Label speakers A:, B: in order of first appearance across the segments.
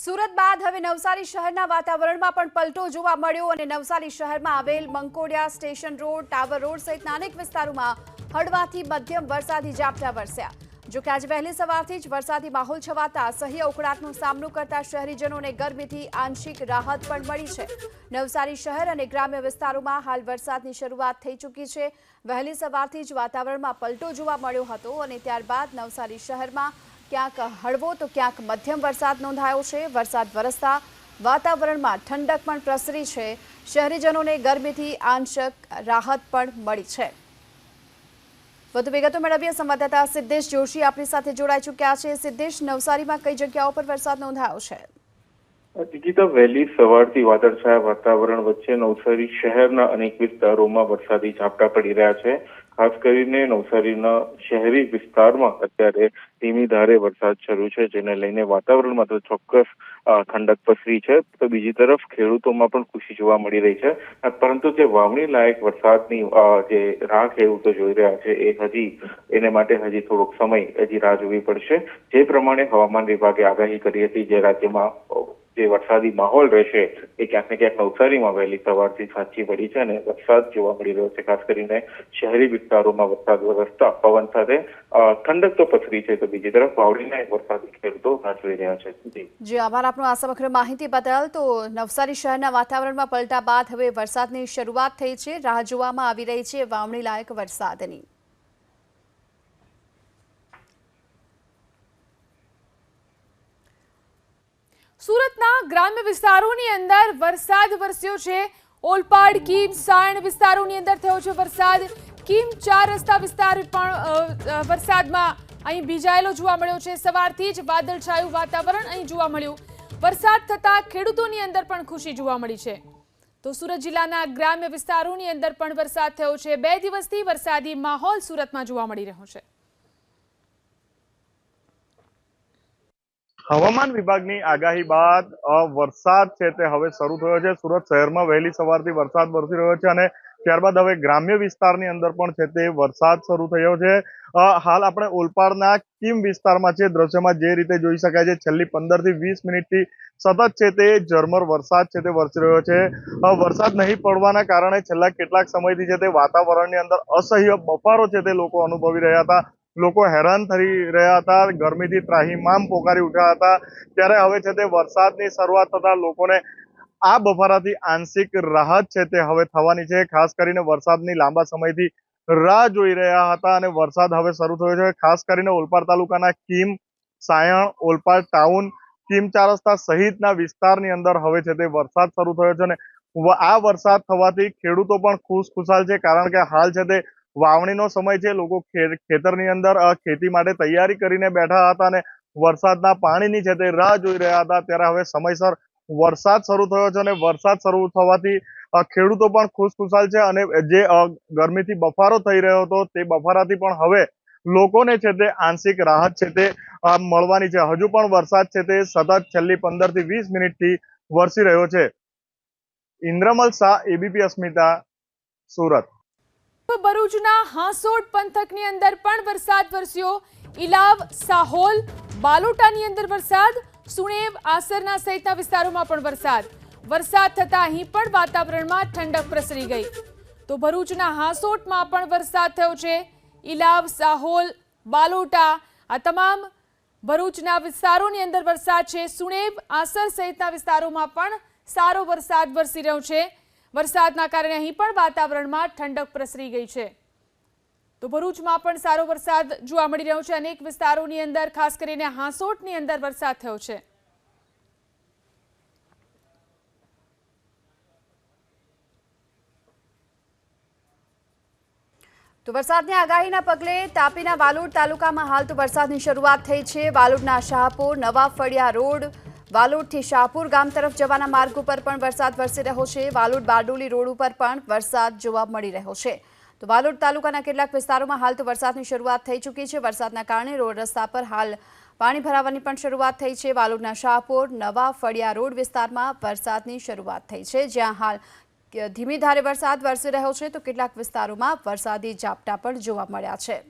A: સુરત બાદ હવે નવસારી શહેરના વાતાવરણમાં પણ પલટો જોવા મળ્યો અને નવસારી શહેરમાં આવેલ Mankodiya station road, tower road સહિતના અનેક વિસ્તારોમાં હળવાથી મધ્યમ વરસાદી ઝાપટા વરસ્યા. જોકે આજે વહેલી સવારથી જ વરસાદી માહોલ છવાતા સહી ઉકળાટનો સામનો કરતા શહેરીજનોને ગરમીથી આંશિક રાહત પણ મળી છે. નવસારી શહેર અને ગ્રામ્ય વિસ્તારોમાં હાલ વરસાદની શરૂઆત થઈ ચૂકી છે. વહેલી સવારથી જ વાતાવરણમાં પલટો જોવા મળ્યો હતો અને ત્યારબાદ નવસારી શહેરમાં ક્યાંક હળવો તો ક્યાંક મધ્યમ વરસાદ નોંધાયો છે. વરસાદ વરસતા વાતાવરણમાં ઠંડક પણ પ્રસરી છે. શહેરીજનોને ગરમીથી આંશક રાહત પણ મળી છે. વધુ વિગતો મેળવીએ સંવાદદાતા સિદ્ધેશ જોશી આપણી સાથે જોડાઈ ચૂક્યા છે. સિદ્ધેશ, નવસારીમાં કઈ જગ્યાઓ પર વરસાદ નોંધાયો છે?
B: દીકિતા વહેલી સવારથી વાદળછાયા વાતાવરણ વચ્ચે નવસારી શહેરના અનેક વિસ્તારોમાં વરસાદી ઝાપટા પડી રહ્યા છે. ખાસ કરીને નવસારીના શહેરી વિસ્તારમાં અત્યારે ધીમી ધારે વરસાદ શરૂ છે, જેને લઈને વાતાવરણમાં તો ચોક્કસ ઠંડક પસરી છે. તો બીજી તરફ ખેડૂતોમાં પણ ખુશી જોવા મળી રહી છે. પરંતુ જે વાવણી લાયક વરસાદની જે રાહ ખેડૂતો જોઈ રહ્યા છે, એ હજી એને માટે હજી થોડોક સમય હજી રાહ જોવી પડશે. જે પ્રમાણે હવામાન વિભાગે આગાહી કરી હતી જે રાજ્યમાં જે વરસાદી માહોલ રહેશે એ ક્યાંક ને ક્યાંક નવસારીમાં વહેલી સવારથી સાચી પડી છે અને વરસાદ જોવા મળી રહ્યો છે. ખાસ કરીને શહેરી વિસ્તારોમાં વરસાદ વરસતા પવન સાથે ઠંડક તો પથરી છે તો બીજી તરફ વાવડીના વરસાદી ખેડૂતો નાચવી રહ્યા છે. જી,
A: આભાર આપનો આ સમગ્ર માહિતી બદલ. તો નવસારી શહેરના વાતાવરણમાં પલટા બાદ હવે વરસાદની શરૂઆત થઈ છે. રાહ જોવામાં આવી રહી છે વાવણી લાયક વરસાદની.
C: સુરતના ગ્રામ્ય વિસ્તારોની અંદર વરસાદ વરસ્યો છે. ઓલપાડ, કીમ, સાયણ વિસ્તારોની અંદર થયો છે વરસાદ. કીમ ચાર રસ્તા વિસ્તાર પણ વરસાદમાં અહીં ભીજાયેલો જોવા મળ્યો છે. સવારથી જ વાદળછાયું વાતાવરણ અહીં જોવા મળ્યું. વરસાદ થતાં ખેડૂતોની અંદર પણ ખુશી જોવા મળી છે. તો સુરત જિલ્લાના ગ્રામ્ય વિસ્તારોની અંદર પણ વરસાદ થયો છે. બે દિવસથી વરસાદી માહોલ સુરતમાં જોવા મળી રહ્યો છે.
D: હવામાન વિભાગની આગાહી બાદ વરસાદ છે તે હવે શરૂ થયો છે. સુરત શહેરમાં વહેલી સવારથી વરસાદ વરસી રહ્યો છે અને ત્યારબાદ હવે ગ્રામ્ય વિસ્તારની અંદર પણ છે તે વરસાદ શરૂ થયો છે. હાલ આપણે ઓલપાડના કિમ વિસ્તારમાં છે, દ્રશ્યમાં જે રીતે જોઈ શકાય છે, છેલ્લી પંદરથી વીસ મિનિટથી સતત છે તે ઝરમર વરસાદ છે તે વરસી રહ્યો છે. વરસાદ નહીં પડવાના કારણે છેલ્લા કેટલાક સમયથી છે તે વાતાવરણની અંદર અસહ્ય બફારો છે તે લોકો અનુભવી રહ્યા હતા. લોકો હેરાન થઈ રહ્યા હતા, ગરમીથી ત્રાહીમામ પોકારી ઉઠ્યા હતા. ત્યારે હવે છે તે વરસાદની શરૂઆત થતા લોકોને આ બફારાથી આંશિક રાહત છે તે હવે થવાની છે. ખાસ કરીને વરસાદની લાંબા સમયથી રાહ જોઈ રહ્યા હતા અને વરસાદ હવે શરૂ થયો છે. ખાસ કરીને ઓલપાડ તાલુકાના કીમ, સાયણ, ઓલપાડ ટાઉન, કીમ ચાર રસ્તા સહિતના વિસ્તારની અંદર હવે છે તે વરસાદ શરૂ થયો છે અને આ વરસાદ થવાથી ખેડૂતો પણ ખુશ ખુશાલ છે. કારણ કે હાલ છે તે વાવણીનો સમય છે. લોકો ખેતરની અંદર ખેતી માટે તૈયારી કરીને બેઠા હતા અને વરસાદના પાણીની છે તે રાહ જોઈ રહ્યા હતા, ત્યારે હવે સમયસર વરસાદ શરૂ થયો છે અને વરસાદ શરૂ થવાથી ખેડૂતો પણ ખુશખુશાલ છે અને જે ગરમીથી બફારો થઈ રહ્યો હતો તે બફારાથી પણ હવે લોકોને છે તે આંશિક રાહત છે તે મળવાની છે. હજુ પણ વરસાદ છે તે સતત છેલ્લી પંદરથી વીસ મિનિટથી વરસી રહ્યો છે. ઇન્દ્રમલ શાહ, એબીપી અસ્મિતા, સુરત.
C: ભરૂચના હાંસોડ પંથકની અંદર પણ વરસાદ વરસ્યો. ઇલાવ સાહોલ, બાલોટાની અંદર વરસાદ, સુણેવ, આસરના સહિતના વિસ્તારોમાં પણ વરસાદ. વરસાદ થતા અહીં પણ વાતાવરણમાં ઠંડક પ્રસરી ગઈ. તો ભરૂચના હાંસોટમાં પણ વરસાદ થયો છે. ઇલાવ સાહોલ, બાલોટા, આ તમામ ભરૂચના વિસ્તારોની અંદર વરસાદ છે. સુણેબ આસર સહિતના વિસ્તારોમાં પણ સારો વરસાદ વરસી રહ્યો છે. વરસાદના કારણે અહીં પણ વાતાવરણમાં ઠંડક પ્રસરી ગઈ છે. તો ભરૂચમાં પણ સારો વરસાદ જોવા મળી રહ્યો છે. અનેક વિસ્તારોની અંદર, ખાસ કરીને હાંસોટની અંદર વરસાદ થયો છે.
A: તો વરસાદની આગાહીના પગલે તાપીના વાલોડ તાલુકામાં હાલ તો વરસાદની શરૂઆત થઈ છે. વાલોડના શાહપુર નવા ફળિયા રોડ વાલોડથી શાહપુર ગામ તરફ જવાના માર્ગ ઉપર પણ વરસાદ વરસી રહ્યો છે. વાલોડ બારડોલી રોડ ઉપર પણ વરસાદ જોવા મળી રહ્યો છે. તો વાલોડ તાલુકાના કેટલાક વિસ્તારોમાં હાલ તો વરસાદની શરૂઆત થઈ ચૂકી છે. વરસાદના કારણે રોડ રસ્તા પર હાલ પાણી ભરાવાની પણ શરૂઆત થઈ છે. વાલોડના શાહપુર, નવા ફળિયા રોડ વિસ્તારમાં વરસાદની શરૂઆત થઈ છે. જ્યાં હાલ ધીમી ધારે વરસાદ વરસી રહ્યો છે. તો કેટલાક વિસ્તારોમાં વરસાદી ઝાપટા પણ જોવા મળ્યા છે.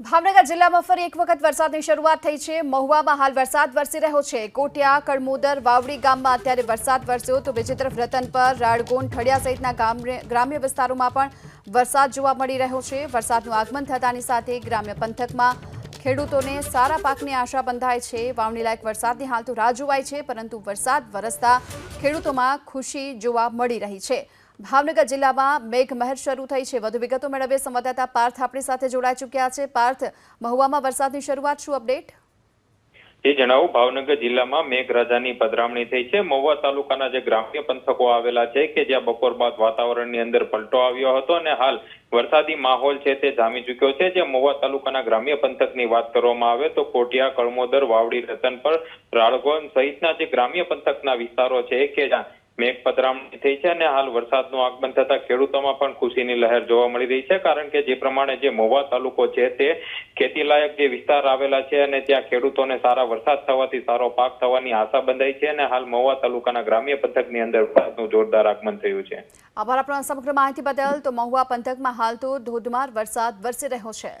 A: ભાવનગર જિલ્લામાં ફરી એક વખત વરસાદની શરૂઆત થઈ છે. મહુવામાં હાલ વરસાદ વરસી રહ્યો છે. કોટિયા કડમોદર વાવડી ગામમાં અત્યારે વરસાદ વરસ્યો તો બીજી તરફ રતનપર રાડગોન ઠડિયા સહિતના ગ્રામ્ય વિસ્તારોમાં પણ વરસાદ જોવા મળી રહ્યો છે. વરસાદનું આગમન થતાની સાથે ગ્રામ્ય પંથકમાં ખેડૂતોને સારા પાકની આશા બંધાય છે. વાવણી લાયક વરસાદની હાલ તો રાહ જોવાય છે, પરંતુ વરસાદ વરસતા ખેડૂતોમાં ખુશી જોવા મળી રહી છે. ભાવનગર જિલ્લામાં મેઘમહેર શરૂ થઈ છે. વધુ વિગતો મેળવીએ. સંવાદદાતા પાર્થ આપણી સાથે જોડાઈ ચૂક્યા છે. પાર્થ, મહુવામાં વરસાદની શરૂઆત શું અપડેટ?
E: એ જણાવું. ભાવનગર જિલ્લામાં મેઘરાજાની પધરામણી થઈ છે. મહુવા તાલુકાના જે ગ્રામ્ય પંથકો આવેલા છે કે જ્યાં બપોર બાદ વાતાવરણની અંદર પલટો આવ્યો હતો અને હાલ વરસાદી માહોલ છે તે જામી ચુક્યો છે. જે મહુવા તાલુકાના ગ્રામ્ય પંથકની વાત કરવામાં આવે તો કોટિયા, કળમોદર, વાવડી, રતનપર, રાળગોન સહિતના જે ગ્રામ્ય પંથકના વિસ્તારો છે કે જ્યાં મેઘ પધરામણી થઈ છે અને હાલ વરસાદનું આગમન થતા ખેડૂતોમાં પણ ખુશીની લહેર જોવા મળી રહી છે, કારણ કે જે પ્રમાણે જે મોવા તાલુકો છે તે ખેતીલાયક જે વિસ્તાર આવેલા છે અને ત્યાં ખેડૂતોને સારા વરસાદ થવાથી સારો પાક થવાની આશા બંધાઈ છે અને હાલ મહુવા તાલુકાના ગ્રામ્ય પંથકની અંદર વરસાદનું જોરદાર આગમન થયું છે.
A: આભાર આપણા સમગ્ર માહિતી બદલ. તો મહુવા પંથકમાં હાલ તો ધોધમાર વરસાદ વરસી રહ્યો છે.